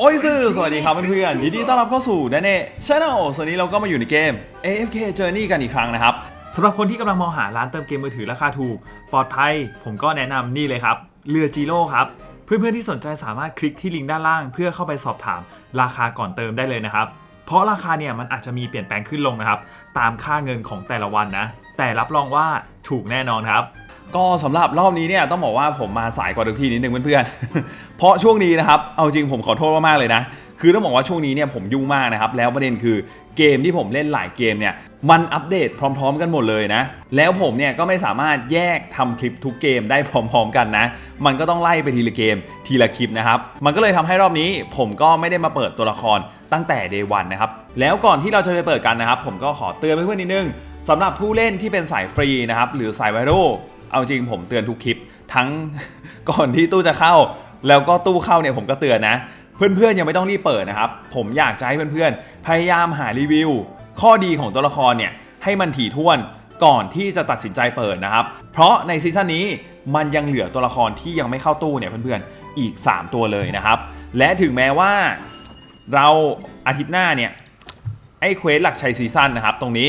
โอ้ยซื่อสวัสดีครับเพื่อนๆยินดีต้อนรับเข้าสู่แดนเน่ชาแนลส่วนนี้เราก็มาอยู่ในเกม AFK Journey กันอีกครั้งนะครับสำหรับคนที่กำลังมองหาร้านเติมเกมมือถือราคาถูก ปลอดภัย ผมก็แนะนำนี่เลยครับ เรือจีโร่ครับ เพื่อนๆที่สนใจสามารถคลิกที่ลิงก์ด้านล่าง เพื่อเข้าไปสอบถามราคาก่อนเติมได้เลยนะครับ เพราะราคาเนี่ยมันอาจจะมีเปลี่ยนแปลงขึ้นลงนะครับ ตามค่าเงินของแต่ละวันนะ แต่รับรองว่าถูกแน่นอนครับ ก็สำหรับรอบนี้เนี่ยต้องบอกว่าผมมาสายกว่าทุกทีนิดนึงเพื่อนๆ เพราะช่วงนี้นะครับ เอาจริงผมขอโทษมากๆเลยนะ คือต้องบอกว่าช่วงนี้เนี่ยผมยุ่งมากนะครับ แล้วประเด็นคือเกมที่ผมเล่นหลายเกมเนี่ยมันอัปเดตพร้อม ๆ กันหมดเลยนะ แล้วผมเนี่ยก็ไม่สามารถแยกทำคลิปทุกเกมได้พร้อม ๆ กันนะ มันก็ต้องไล่ไปทีละเกมทีละคลิปนะครับ มันก็เลยทำให้รอบนี้ผมก็ไม่ได้มาเปิดตัวละครตั้งแต่ day 1นะครับ แล้วก่อนที่เราจะไปเปิดกันนะครับ ผมก็ขอเตือนเพื่อนๆนิดนึงสำหรับผู้เล่นที่เป็นสายฟรีนะครับหรือสายไวรัล เอาจริงผมเตือนทุกคลิป ทั้งก่อนที่ตู้จะเข้า แล้วก็ตู้เข้าเนี่ยผมก็เตือนนะ เพื่อนๆยังไม่ต้องรีบเปิดนะครับ ผมอยากจะให้เพื่อนๆ พยายามหารีวิว ข้อดีของตัวละครเนี่ยให้มันถี่ถ้วนก่อนที่จะตัดสินใจเปิดนะครับ เพราะในซีซั่นนี้มันยังเหลือตัวละครที่ยังไม่เข้าตู้เนี่ยเพื่อนๆอีก 3 ตัวเลยนะครับ และถึงแม้ว่าเราอาทิตย์หน้าเนี่ยไอ้เควสหลักชัยซีซั่นนะครับ ตรงนี้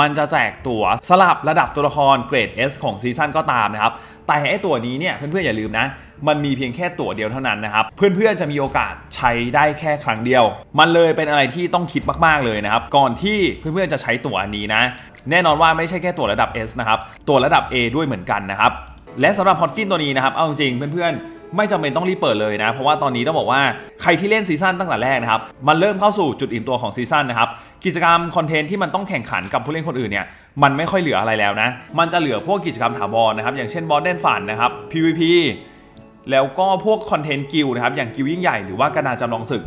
มันจะแจกตั๋วสลับระดับตัวละครเกรด S ของซีซั่นก็ตามนะครับ แต่ไอ้ตั๋วนี้เนี่ยเพื่อนๆอย่าลืมนะมันมีเพียงแค่ตั๋วเดียวเท่านั้นนะครับ เพื่อนๆจะมีโอกาสใช้ได้แค่ครั้งเดียว มันเลยเป็นอะไรที่ต้องคิดมากๆเลยนะครับ ก่อนที่เพื่อนๆจะใช้ตั๋วอันนี้นะ แน่นอนว่าไม่ใช่แค่ตั๋วระดับ S นะครับตั๋วระดับ A ด้วยเหมือนกันนะครับและสำหรับฮอตกินตัวนี้นะครับเอาจริงๆเพื่อนๆ ไม่จำเป็นต้องรีบเปิดเลยนะ เพราะว่าตอนนี้ต้องบอกว่าใครที่เล่นซีซั่นตั้งแต่แรกนะครับ มันเริ่มเข้าสู่จุดอิ่มตัวของซีซั่นนะครับ กิจกรรมคอนเทนต์ที่มันต้องแข่งขันกับผู้เล่นคนอื่นเนี่ย มันไม่ค่อยเหลืออะไรแล้วนะ มันจะเหลือพวกกิจกรรมถาวรนะครับ อย่างเช่นบอสเดนฝันนะครับ PVP แล้วก็พวกคอนเทนต์กิลนะครับ อย่างกิลยิ่งใหญ่หรือว่ากระดาจำลองศึก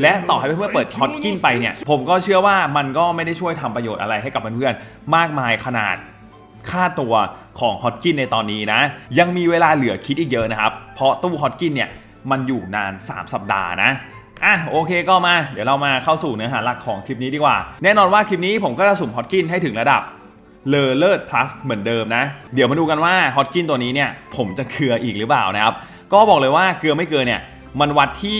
และต่อให้เพื่อนๆเปิดฮอตกินไปเนี่ย ผมก็เชื่อว่ามันก็ไม่ได้ช่วยทำประโยชน์อะไรให้กับเพื่อนๆมากมายขนาด ค่าตัวของฮอตกินในตอนนี้นะ ยังมีเวลาเหลือคิดอีกเยอะนะครับ เพราะตู้ฮอตกินเนี่ยมันอยู่นาน 3 สัปดาห์นะอะโอเคก็มา เดี๋ยวเรามาเข้าสู่เนื้อหาหลักของคลิปนี้ดีกว่า แน่นอนว่าคลิปนี้ผมก็จะสุ่มฮอตกินให้ถึงระดับเลอเลิศ plus เหมือนเดิมนะ เดี๋ยวมาดูกันว่าฮอตกินตัวนี้เนี่ยผมจะเกลืออีกหรือเปล่านะครับ ก็บอกเลยว่าเกลือไม่เกลือเนี่ยมันวัดที่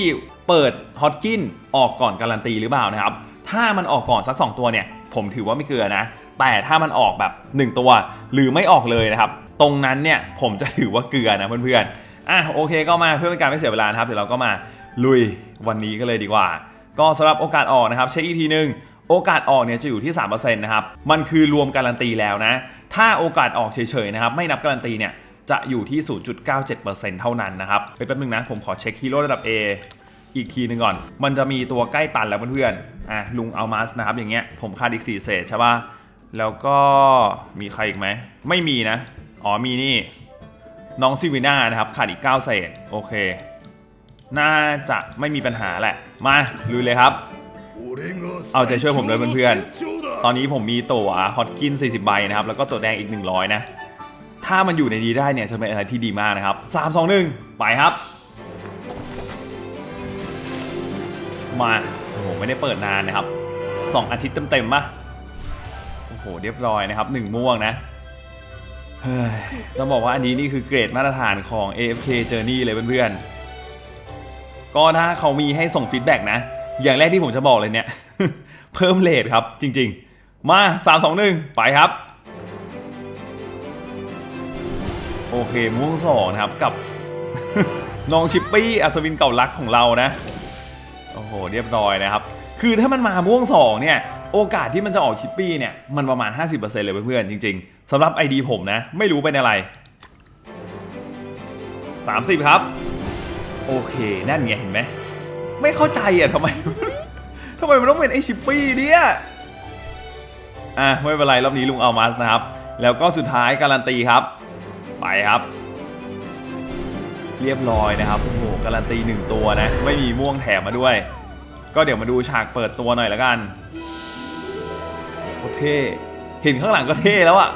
เปิดฮอตกินออกก่อนการันตีหรือเปล่านะครับ ถ้ามันออกก่อนสัก 2 ตัวเนี่ย ผมถือว่าไม่เกลือนะ แต่ถ้ามันออกแบบ 1 ตัว หรือไม่ออกเลยนะครับ ตรงนั้นเนี่ยผมจะถือว่าเกลือนะเพื่อนๆอะโอเคก็มาเพื่อเป็นการไม่เสียเวลานะครับเดี๋ยวเราก็มาลุยวันนี้ก็เลยดีกว่า ก็สำหรับโอกาสออกนะครับเช็คอีกทีหนึงโอกาสออกเนี่ยจะอยู่ที่ 3%นะครับ มันคือรวมการันตีแล้วนะ ถ้าโอกาสออกเฉยๆนะครับ ไม่นับการันตีเนี่ย จะอยู่ที่ 0.97%เท่านั้นนะครับไปแป๊บนึงนะ ผมขอเช็คฮีโร่ระดับ A อีกทีหนึ่งก่อน มันจะมีตัวใกล้ตันแล้วเพื่อนๆอะลุงเอามาสนะครับอย่างเงี้ยผมขาดอีก 4 เศษใช่ป่ะแล้วก็มีใครอีกไหม ไม่มีนะ อ๋อมีนี่ น้องซิวิน่านะครับ ขาดอีก 9 เศษ โอเค น่าจะไม่มีปัญหาแหละ มาลุยเลยครับ เอาใจช่วยผมด้วยเพื่อนๆ ตอนนี้ผมมีตั๋วฮอตกิน 40 ใบนะครับ แล้วก็ตั๋วแดงอีก 100 นะ ถ้ามันอยู่ในนี้ได้เนี่ยจะเป็นอะไรที่ดีมากนะครับ 3 2 1 ไปครับ มาโอ้โหไม่ได้เปิดนานนะครับ 2 อาทิตย์เต็มๆปะโอ้โหเรียบร้อยนะครับ 1 ม่วงนะเฮ้ยต้องบอกว่าอันนี้นี่คือเกรดมาตรฐานของ AFK Journey เลยเพื่อนๆ ก็ถ้าเขามีให้ส่งฟีดแบ็กนะ อย่างแรกที่ผมจะบอกเลยเนี่ย เพิ่มเลทครับจริงๆ มา 3 2 1 ไปครับ โอเคม่วงสองนะครับกับ น้องชิปปี้อัศวินเก่ารักของเรานะ โอ้โห เรียบร้อยนะครับ คือถ้ามันมาม่วงสองเนี่ย โอกาสที่มันจะออกชิปปี้เนี่ย มันประมาณ 50%เลยเพื่อนๆ จริงๆสำหรับ ID ผมนะ ไม่รู้เป็นอะไร 30 ครับ โอเค นั่นไงเห็นไหม ไม่เข้าใจอะทำไม ทำไมมันต้องเป็นไอชิปปี้เนี่ยอะ ไม่เป็นไร รอบนี้ลุงเอามาสนะครับ แล้วก็สุดท้ายการันตีครับ ไปครับ เรียบร้อยนะครับโอ้โหการันตีหนึ่งตัวนะ ไม่มีม่วงแถมมาด้วย ก็เดี๋ยวมาดูฉากเปิดตัวหน่อยละกันโคตเท่เห็นข้างหลังก็เท่แล้วอะ่ะ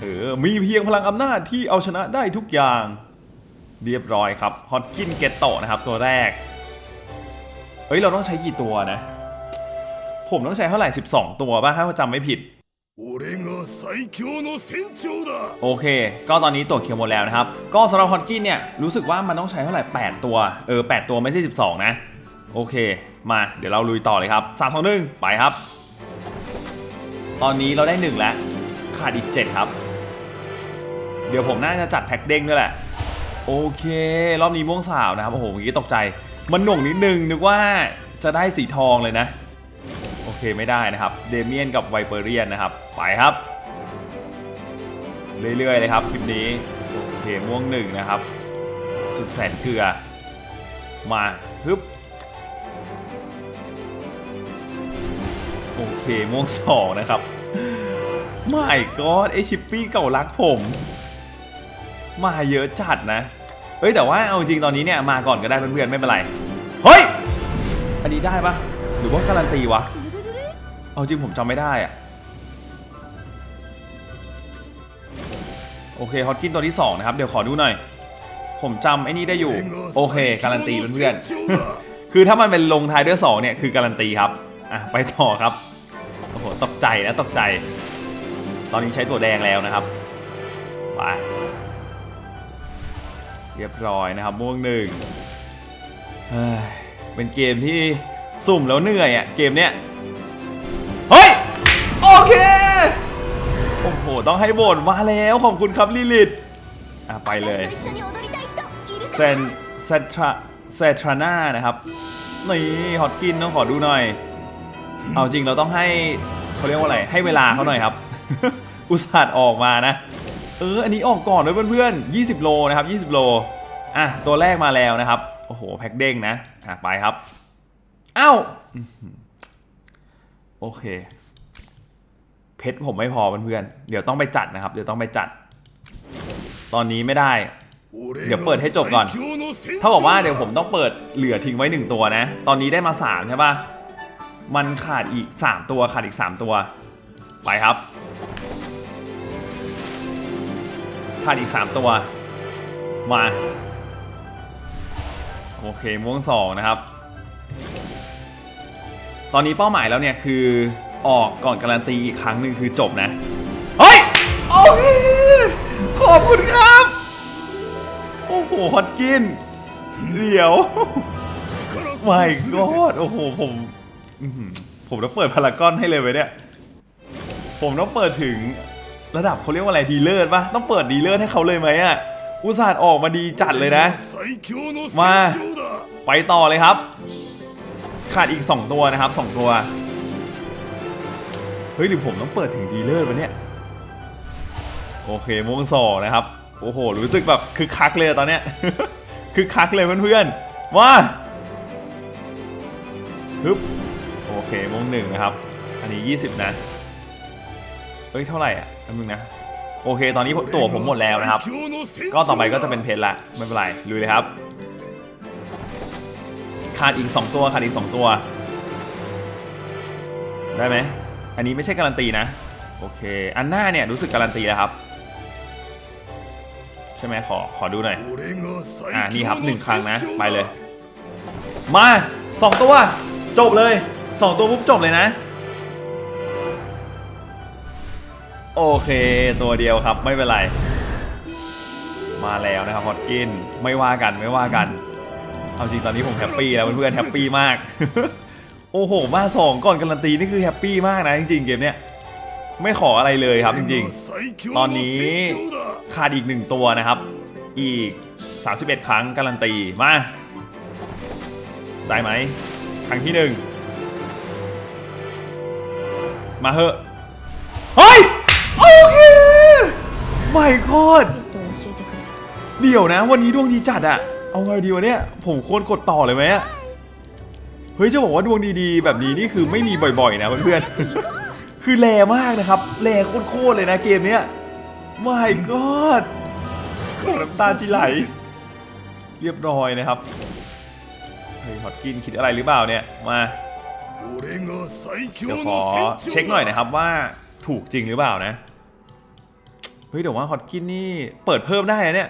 เออมีเพียงพลังอำนาจที่เอาชนะได้ทุกอย่าง เรียบร้อยครับฮอตกินเกตโตนะครับตัวแรก เฮ้ย เราต้องใช้กี่ตัวนะ ผมต้องใช้เท่าไหร่ 12 ตัวป่ะถ้าจำไม่ผิด โอเค ก็ตอนนี้ตัวเคียร์หมดแล้วนะครับ ก็สำหรับฮอตกินเนี่ย รู้สึกว่ามันต้องใช้เท่าไหร่ 8 ตัว เออ 8 ตัวไม่ใช่ 12 นะ โอเค มาเดี๋ยวเราลุยต่อเลยครับ3 2 1ไปครับ ตอนนี้เราได้ 1 แล้ว ขาดอีก 7 ครับ เดี๋ยวผมน่าจะจัดแพ็กเด้งด้วยแหละ โอเค รอบนี้ม่วงสาวนะครับ โอ้โหเมื่อกี้ตกใจ มันหน่วงนิดนึงนึกว่าจะได้สีทองเลยนะ เคไม่ได้นะครับ เดเมียนกับไวเปอร์เรียนนะครับ ไปครับ เรื่อยๆเลยครับคลิปนี้ โอเคม่วงหนึ่งนะครับ สุดแสนเกลือ มาฮึบโอเคม่วงสองนะครับไม่ก็ไอชิปปี้เก่ารักผม มาเยอะจัดนะเฮ้ยแต่ว่าเอาจริงตอนนี้เนี่ยมาก่อนก็ได้เพื่อนๆไม่เป็นไร เฮ้ย อันนี้ได้ปะหรือว่าการันตีวะ เอาจริงผมจำไม่ได้อะโอเคฮอตคินตัวที่ 2 นะครับ เดี๋ยวขอดูหน่อย ผมจำไอ้นี่ได้อยู่ โอเค การันตีเพื่อนๆ คือถ้ามันเป็นลงท้ายด้วย 2 เนี่ย คือการันตีครับ อะ ไปต่อครับ โอ้โห ตกใจนะตกใจ ตอนนี้ใช้ตัวแดงแล้วนะครับ ไป เรียบร้อยนะครับ ม่วงหนึ่งเป็นเกมที่สุ่มแล้วเหนื่อยอะ เกมเนี้ย โอ้ต้องให้โบนมาแล้วขอบคุณครับลิลิตอะไปเลยเซนเซทราเซทราน่านะครับนี่ฮอตกินต้องขอดูหน่อย เอาจริงเราต้องให้เขาเรียกว่าอะไรให้เวลาเขาหน่อยครับ อุตส่าห์ออกมานะ เอออันนี้ออกก่อนด้วยเพื่อนๆ20 โลนะครับ 20 โลอะตัวแรกมาแล้วนะครับโอ้โหแพ็คเด้งนะะไปครับอ้าวโอเค เพชรผมไม่พอเพื่อนๆเดี๋ยวต้องไปจัดนะครับ เดี๋ยวต้องไปจัด ตอนนี้ไม่ได้ เดี๋ยวเปิดให้จบก่อนเท่ากับว่าเดี๋ยวผมต้องเปิดเหลือทิ้งไว้หนึ่งตัวนะ ตอนนี้ได้มาสามใช่ปะมันขาดอีกสามตัวขาดอีกสามตัว ไปครับ ขาดอีกสามตัว มา โอเคม่วงสองนะครับ ตอนนี้เป้าหมายแล้วเนี่ยคือ ออกก่อนการันตีอีกครั้งหนึ่งคือจบนะ เฮ้ย โอเค ขอบคุณครับ โอ้โห ฮอตกิน เดี๋ยวไม่กอดโอ้โห ผมผมต้องเปิดพารากอนให้เลยไปเนี่ย ผมต้องเปิดถึงระดับเขาเรียกว่าอะไรดีเลอร์ปะต้องเปิดดีเลอร์ให้เขาเลยไหมอะ อุตส่าห์ออกมาดีจัดเลยนะ มา ไปต่อเลยครับ ขาดอีก 2 ตัวนะครับ 2 ตัว เฮ้ยหรือผมต้องเปิดถึงดีลเลอร์วะเนี่ยโอเคม่วงสองนะครับโอ้โหรู้สึกแบบคือคักเลยตอนเนี้ยคือคักเลยเพื่อนๆว่าฮึบโอเคม่วงหนึ่งนะครับ อันนี้ 20 นะเฮ้ยเท่าไหร่อะอันนึงนะโอเค ตอนนี้ตัวผมหมดแล้วนะครับ ก็ต่อไปก็จะเป็นเพชรละไม่เป็นไรลุยเลยครับขาดอีก 2 ตัวขาดอีก 2 ตัว ได้ไหม อันนี้ไม่ใช่การันตีนะ โอเค อันหน้าเนี่ยรู้สึกการันตีแล้วครับ ใช่ไหมขอขอดูหน่อย อ่านี่ครับหนึ่งครั้งนะ ไปเลย มาสองตัว จบเลยสองตัวปุ๊บจบเลยนะ โอเคตัวเดียวครับไม่เป็นไร มาแล้วนะครับฮอตกินไม่ว่ากันไม่ว่ากัน เอาจริงตอนนี้ผมแฮปปี้แล้วเพื่อนๆแฮปปี้มาก โอ้โห มาสองก่อนการันตีนี่คือแฮปปี้มากนะจริงๆเกมเนี้ยไม่ขออะไรเลยครับจริงๆ ตอนนี้ขาดอีกหนึ่งตัวนะครับ อีก 31 ครั้งการันตีมาได้ไหมครั้งที่หนึ่งมาเหอะเฮ้ยโอเคไม่กอดเดี๋ยวนะ วันนี้ดวงดีจัดอะเอาไงดีวะเนี่ย ผมโควรกดต่อเลยไหมอะ เฮ้ยจะบอกว่าดวงดีๆ แบบนี้นี่คือไม่มีบ่อยๆ นะเพื่อนๆ คือแรงมากนะครับแรงโคตรๆเลยนะเกมเนี้ย my god น้ำตาจิไหล เรียบร้อยนะครับ เฮ้ยฮอตกินคิดอะไรหรือเปล่าเนี่ย มาเดี๋ยวขอเช็คหน่อยนะครับว่าถูกจริงหรือเปล่านะ เฮ้ยเดี๋ยวว่าฮอตกินนี่เปิดเพิ่มได้เนี่ย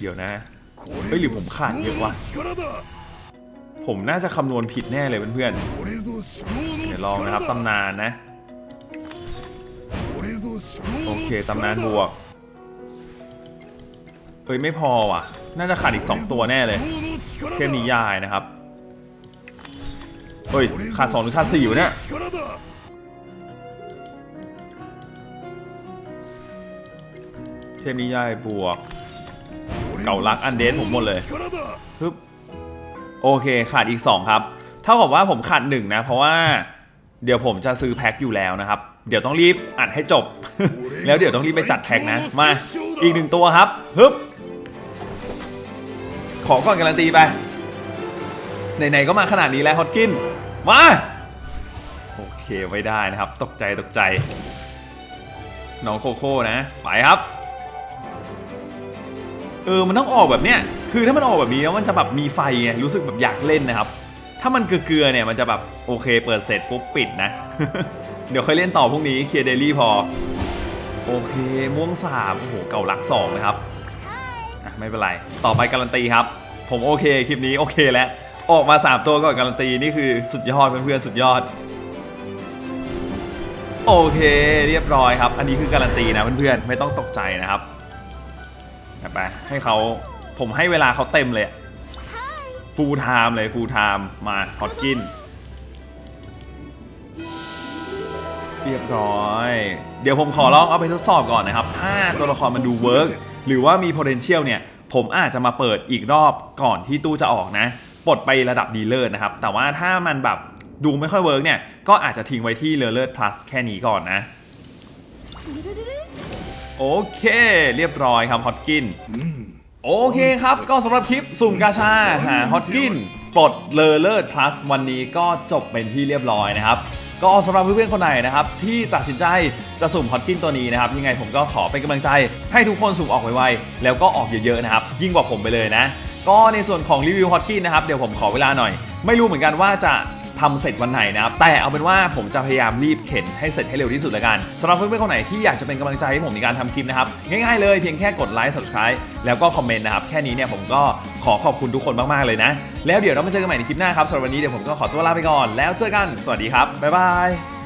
เดี๋ยวนะ เฮ้ยหรือผมขาดเยอะวะ ผมน่าจะคำนวณผิดแน่เลยเพื่อนๆ เดี๋ยวลองนะครับตำนานนะ โอเคตำนานบวก เอ้ยไม่พอว่ะ น่าจะขาดอีก 2 ตัวแน่เลย เทพนิยายนะครับ เฮ้ยขาดสองหรือขาดสีอยู่เนี่ยเทพนิยายบวก เก่ารักอันเดนผมหมดเลยปึ๊บ โอเคขาดอีก 2 ครับ เท่ากับว่าผมขาด1นะ เพราะว่าเดี๋ยวผมจะซื้อแพ็คอยู่แล้วนะครับ เดี๋ยวต้องรีบอัดให้จบ แล้วเดี๋ยวต้องรีบไปจัดแพ็คนะ มาอีกหนึ่งตัวครับฮึบขอก่อนการันตีไป ไหนๆก็มาขนาดนี้แล้วฮอตกิน มา โอเคไม่ได้นะครับ ตกใจตกใจ น้องโคโค่นะ ไปครับ เออมันต้องออกแบบเนี้ยคือถ้ามันออกแบบนี้แล้วมันจะแบบมีไฟไงรู้สึกแบบอยากเล่นนะครับ ถ้ามันเกลือเนี่ยมันจะแบบโอเคเปิดเสร็จปุ๊บปิดนะ เดี๋ยวค่อยเล่นต่อพรุ่งนี้เคลียร์เดลี่พอ โอเคม่วงสามโอ้โหเก่าลักสองนะครับไม่เป็นไร ต่อไปการันตีครับ ผมโอเคคลิปนี้โอเคแล้ว ออกมา 3 ตัวก่อนการันตีนี่คือสุดยอดเพื่อนๆสุดยอด โอเค เรียบร้อยครับ อันนี้คือการันตีนะเพื่อนๆไม่ต้องตกใจนะครับ ไปให้เขาผมให้เวลาเขาเต็มเลยฟูลไทม์เลยฟูลไทม์มาฮอตกิน เรียบร้อย เดี๋ยวผมขอลองเอาไปทดสอบก่อนนะครับ ถ้าตัวละครมันดูเวิร์กหรือว่ามี potential เนี่ย ผมอาจจะมาเปิดอีกรอบก่อนที่ตู้จะออกนะปลดไประดับดีเลอร์นะครับ แต่ว่าถ้ามันแบบดูไม่ค่อยเวิร์กเนี่ย ก็อาจจะทิ้งไว้ที่เลอร์เลอร์ plus แค่นี้ก่อนนะ โอเค เรียบร้อยครับฮอตกินโอเคครับ ก็สำหรับคลิปสุ่มกาชาหาฮอตกินปลดเลอเลิศ plus วันนี้ก็จบเป็นที่เรียบร้อยนะครับ ก็สำหรับเพื่อนๆคนไหนนะครับ ที่ตัดสินใจจะสุ่มฮอตกินตัวนี้นะครับ ยังไงผมก็ขอเป็นกำลังใจ ให้ทุกคนสุ่มออกไวๆแล้วก็ออกเยอะๆนะครับ ยิ่งกว่าผมไปเลยนะ ก็ในส่วนของรีวิวฮอตกินนะครับเดี๋ยวผมขอเวลาหน่อย ไม่รู้เหมือนกันว่าจะ ทำเสร็จวันไหนนะครับ แต่เอาเป็นว่าผมจะพยายามรีบเข็นให้เสร็จให้เร็วที่สุดละกันสำหรับเพื่อนๆคนไหนที่อยากจะเป็นกำลังใจให้ผมในการทำคลิปนะครับ ง่ายๆเลยเพียงแค่กดไลค์ subscribe แล้วก็คอมเมนต์นะครับ แค่นี้เนี่ยผมก็ขอขอบคุณทุกคนมากๆเลยนะ แล้วเดี๋ยวเรามาเจอกันใหม่ในคลิปหน้าครับสำหรับวันนี้เดี๋ยวผมก็ขอตัวลาไปก่อน แล้วเจอกันสวัสดีครับบ๊ายบาย